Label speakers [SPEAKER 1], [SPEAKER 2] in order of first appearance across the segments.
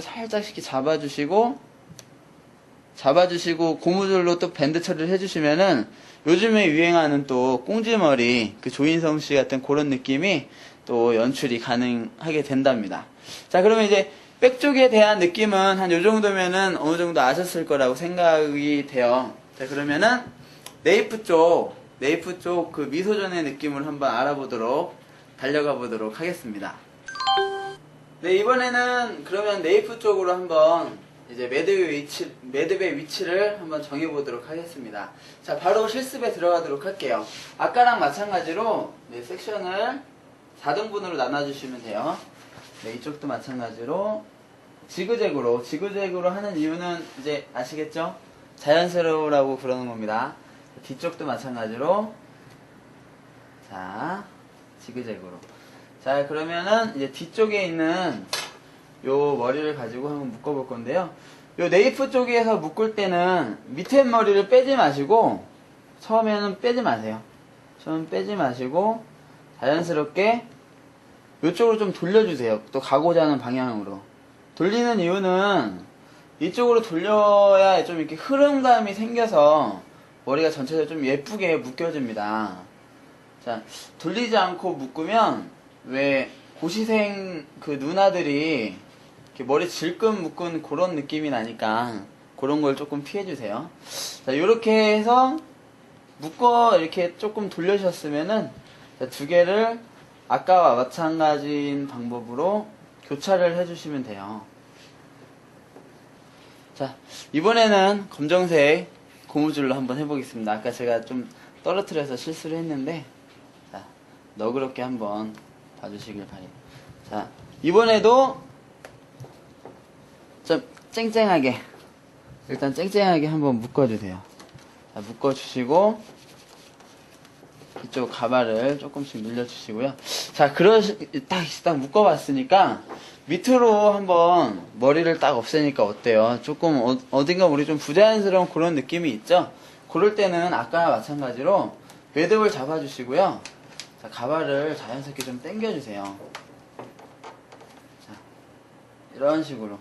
[SPEAKER 1] 살짝 이렇게 잡아주시고 잡아주시고 고무줄로 또 밴드 처리를 해주시면은 요즘에 유행하는 또 꽁지머리 그 조인성 씨 같은 그런 느낌이 또 연출이 가능하게 된답니다. 자 그러면 이제 백 쪽에 대한 느낌은 한 요 정도면은 어느 정도 아셨을 거라고 생각이 돼요. 자 그러면은 네이프 쪽 네이프 쪽 그 미소전의 느낌을 한번 알아보도록 달려가 보도록 하겠습니다. 네, 이번에는 그러면 네이프 쪽으로 한번 이제 매듭의 위치, 매듭의 위치를 한번 정해보도록 하겠습니다. 자, 바로 실습에 들어가도록 할게요. 아까랑 마찬가지로 네, 섹션을 4등분으로 나눠주시면 돼요. 네, 이쪽도 마찬가지로 지그재그로, 지그재그로 하는 이유는 이제 아시겠죠? 자연스러우라고 그러는 겁니다. 뒤쪽도 마찬가지로 자, 지그재그로. 자, 그러면은 이제 뒤쪽에 있는 요 머리를 가지고 한번 묶어 볼 건데요. 요 네이프 쪽에서 묶을 때는 밑에 머리를 빼지 마시고 처음에는 빼지 마세요. 처음 빼지 마시고 자연스럽게 이쪽으로 좀 돌려주세요. 또 가고자 하는 방향으로. 돌리는 이유는 이쪽으로 돌려야 좀 이렇게 흐름감이 생겨서 머리가 전체적으로 좀 예쁘게 묶여집니다. 자, 돌리지 않고 묶으면 왜 고시생 그 누나들이 이렇게 머리 질끈 묶은 그런 느낌이 나니까 그런 걸 조금 피해주세요. 자, 이렇게 해서 묶어 이렇게 조금 돌려주셨으면은 자, 두 개를 아까와 마찬가지인 방법으로 교차를 해주시면 돼요. 자, 이번에는 검정색 고무줄로 한번 해보겠습니다. 아까 제가 좀 떨어뜨려서 실수를 했는데, 자, 너그럽게 한번 봐주시길 바래요. 자, 이번에도 좀 쨍쨍하게, 일단 쨍쨍하게 한번 묶어주세요. 자, 묶어주시고, 이쪽 가발을 조금씩 늘려주시고요. 자, 그러시, 딱, 딱 묶어봤으니까, 밑으로 한번 머리를 딱 없애니까 어때요? 조금 어, 딘가 우리 좀 부자연스러운 그런 느낌이 있죠? 그럴 때는 아까와 마찬가지로 매듭을 잡아주시고요. 자, 가발을 자연스럽게 좀 당겨주세요. 자, 이런 식으로.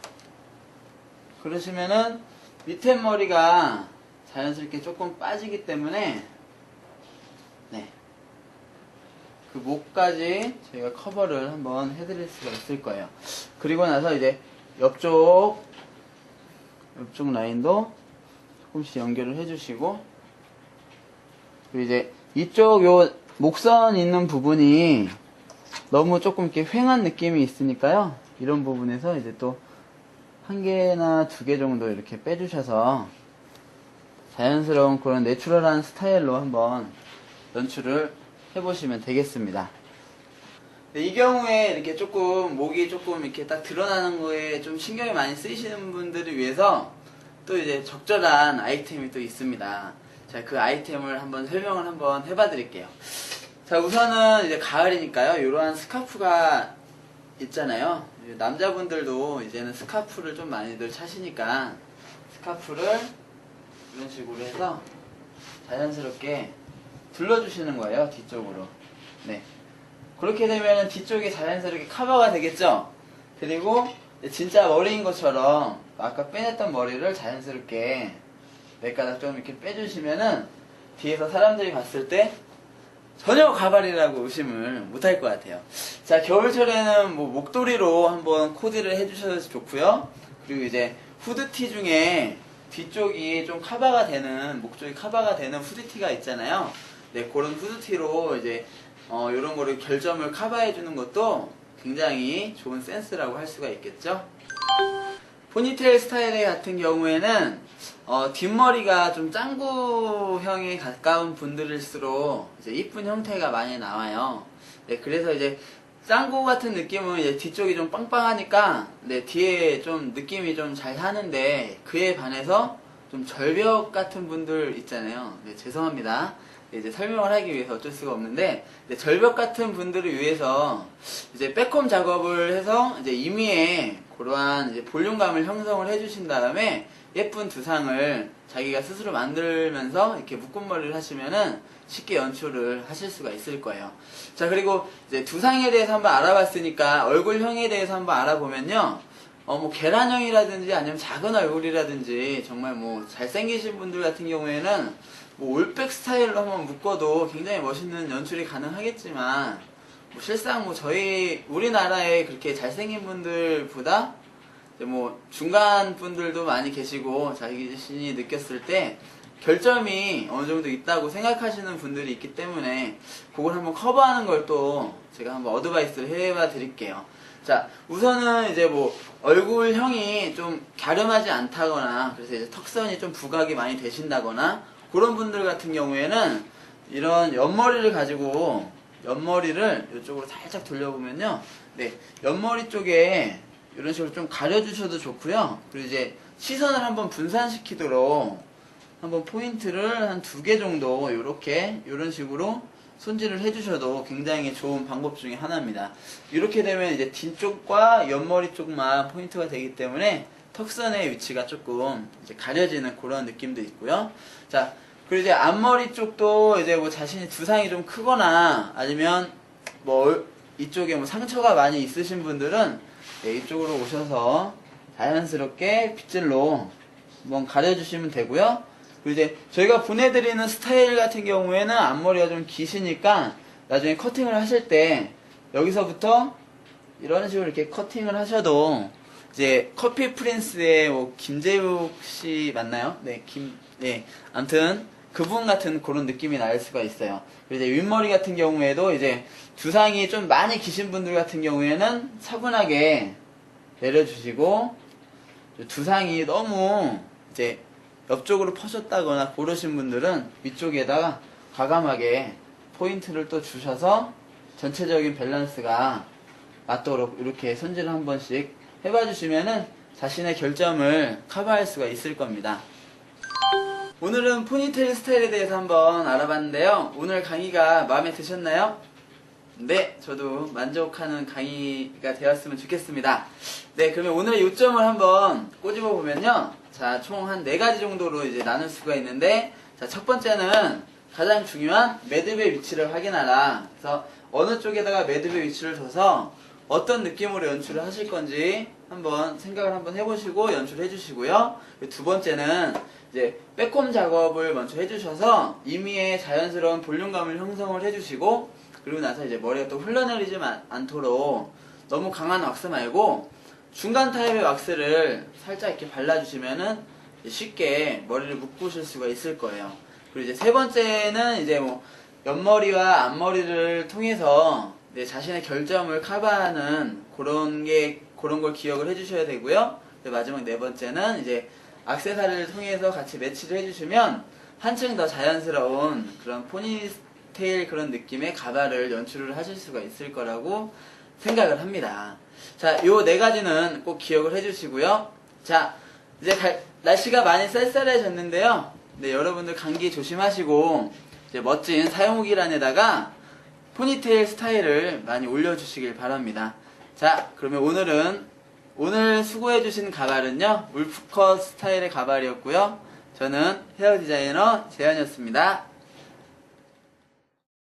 [SPEAKER 1] 그러시면은 밑에 머리가 자연스럽게 조금 빠지기 때문에 네. 그 목까지 저희가 커버를 한번 해드릴 수가 있을 거예요. 그리고 나서 이제 옆쪽 옆쪽 라인도 조금씩 연결을 해주시고 그리고 이제 이쪽 요 목선 있는 부분이 너무 조금 이렇게 휑한 느낌이 있으니까요. 이런 부분에서 이제 또 한 개나 두 개 정도 이렇게 빼주셔서 자연스러운 그런 내추럴한 스타일로 한번 연출을 해보시면 되겠습니다. 네, 이 경우에 이렇게 조금 목이 조금 이렇게 딱 드러나는 거에 좀 신경이 많이 쓰이시는 분들을 위해서 또 이제 적절한 아이템이 또 있습니다. 자, 그 아이템을 한번 설명을 한번 해봐 드릴게요. 자, 우선은 이제 가을이니까요. 이러한 스카프가 있잖아요. 남자분들도 이제는 스카프를 좀 많이들 차시니까 스카프를 이런 식으로 해서 자연스럽게 둘러주시는 거예요 뒤쪽으로 네 그렇게 되면 뒤쪽이 자연스럽게 커버가 되겠죠 그리고 진짜 머리인 것처럼 아까 빼냈던 머리를 자연스럽게 몇 가닥 좀 이렇게 빼주시면은 뒤에서 사람들이 봤을 때 전혀 가발이라고 의심을 못할 것 같아요. 자 겨울철에는 뭐 목도리로 한번 코디를 해주셔도 좋고요. 그리고 이제 후드티 중에 뒤쪽이 좀 커버가 되는 목 쪽이 커버가 되는 후드티가 있잖아요. 네, 그런 후드티로 이제 어, 이런 거를 결점을 커버해 주는 것도 굉장히 좋은 센스라고 할 수가 있겠죠. 포니테일 스타일 같은 경우에는 어, 뒷머리가 좀 짱구형에 가까운 분들일수록 이제 이쁜 형태가 많이 나와요. 네, 그래서 이제 짱구 같은 느낌은 이제 뒤쪽이 좀 빵빵하니까 네, 뒤에 좀 느낌이 좀 잘 사는데 그에 반해서 좀 절벽 같은 분들 있잖아요. 네, 죄송합니다. 이제 설명을 하기 위해서 어쩔 수가 없는데 이제 절벽 같은 분들을 위해서 이제 백홈 작업을 해서 이제 임의에 그러한 이제 볼륨감을 형성을 해주신 다음에 예쁜 두상을 자기가 스스로 만들면서 이렇게 묶음머리를 하시면은 쉽게 연출을 하실 수가 있을 거예요. 자 그리고 이제 두상에 대해서 한번 알아봤으니까 얼굴형에 대해서 한번 알아보면요. 어, 뭐, 계란형이라든지 아니면 작은 얼굴이라든지 정말 뭐, 잘생기신 분들 같은 경우에는 뭐, 올백 스타일로 한번 묶어도 굉장히 멋있는 연출이 가능하겠지만, 뭐 실상 뭐, 저희, 우리나라에 그렇게 잘생긴 분들보다 이제 뭐, 중간 분들도 많이 계시고, 자기 자신이 느꼈을 때, 결점이 어느 정도 있다고 생각하시는 분들이 있기 때문에 그걸 한번 커버하는 걸 또 제가 한번 어드바이스를 해봐 드릴게요. 자, 우선은 이제 뭐 얼굴형이 좀 갸름하지 않다거나 그래서 이제 턱선이 좀 부각이 많이 되신다거나 그런 분들 같은 경우에는 이런 옆머리를 가지고 옆머리를 이쪽으로 살짝 돌려보면요. 네, 옆머리 쪽에 이런 식으로 좀 가려주셔도 좋고요. 그리고 이제 시선을 한번 분산시키도록 한번 포인트를 한 두 개 정도 이렇게 이런 식으로 손질을 해주셔도 굉장히 좋은 방법 중에 하나입니다. 이렇게 되면 이제 뒤쪽과 옆머리 쪽만 포인트가 되기 때문에 턱선의 위치가 조금 가려지는 그런 느낌도 있고요. 자, 그리고 이제 앞머리 쪽도 이제 뭐 자신이 두상이 좀 크거나 아니면 뭐 얼- 이쪽에 뭐 상처가 많이 있으신 분들은 네, 이쪽으로 오셔서 자연스럽게 빗질로 한번 가려주시면 되고요. 그리고 이제 저희가 보내드리는 스타일 같은 경우에는 앞머리가 좀 기시니까 나중에 커팅을 하실 때 여기서부터 이런 식으로 이렇게 커팅을 하셔도 이제 커피 프린스의 뭐 김재욱 씨 맞나요? 네, 김, 네. 아무튼 그분 같은 그런 느낌이 날 수가 있어요. 이제 윗머리 같은 경우에도 이제 두상이 좀 많이 기신 분들 같은 경우에는 차분하게 내려주시고 두상이 너무 이제 옆쪽으로 퍼졌다거나 고르신 분들은 위쪽에다가 과감하게 포인트를 또 주셔서 전체적인 밸런스가 맞도록 이렇게 손질을 한 번씩 해봐 주시면은 자신의 결점을 커버할 수가 있을 겁니다. 오늘은 포니테일 스타일에 대해서 한번 알아봤는데요. 오늘 강의가 마음에 드셨나요? 네, 저도 만족하는 강의가 되었으면 좋겠습니다. 네, 그러면 오늘의 요점을 한번 꼬집어 보면요. 자, 총 한 네 가지 정도로 이제 나눌 수가 있는데, 자, 첫 번째는 가장 중요한 매듭의 위치를 확인하라. 그래서 어느 쪽에다가 매듭의 위치를 둬서 어떤 느낌으로 연출을 하실 건지 한번 생각을 한번 해보시고 연출해 주시고요. 두 번째는 이제 빼꼼 작업을 먼저 해주셔서 임의의 자연스러운 볼륨감을 형성을 해주시고 그리고 나서 이제 머리가 또 흘러내리지 마- 않도록 너무 강한 왁스 말고 중간 타입의 왁스를 살짝 이렇게 발라주시면은 쉽게 머리를 묶으실 수가 있을 거예요. 그리고 이제 세 번째는 이제 뭐 옆머리와 앞머리를 통해서 내 자신의 결점을 커버하는 그런 게 그런 걸 기억을 해주셔야 되고요. 마지막 네 번째는 이제 악세사리를 통해서 같이 매치를 해주시면 한층 더 자연스러운 그런 포니테일 그런 느낌의 가발을 연출을 하실 수가 있을 거라고 생각을 합니다. 자, 요 네 가지는 꼭 기억을 해주시고요. 자, 이제 갈- 날씨가 많이 쌀쌀해졌는데요. 네, 여러분들 감기 조심하시고 이제 멋진 사용후기란에다가 포니테일 스타일을 많이 올려주시길 바랍니다. 자, 그러면 오늘은 오늘 수고해주신 가발은요 울프컷 스타일의 가발이었고요. 저는 헤어 디자이너 재현이었습니다.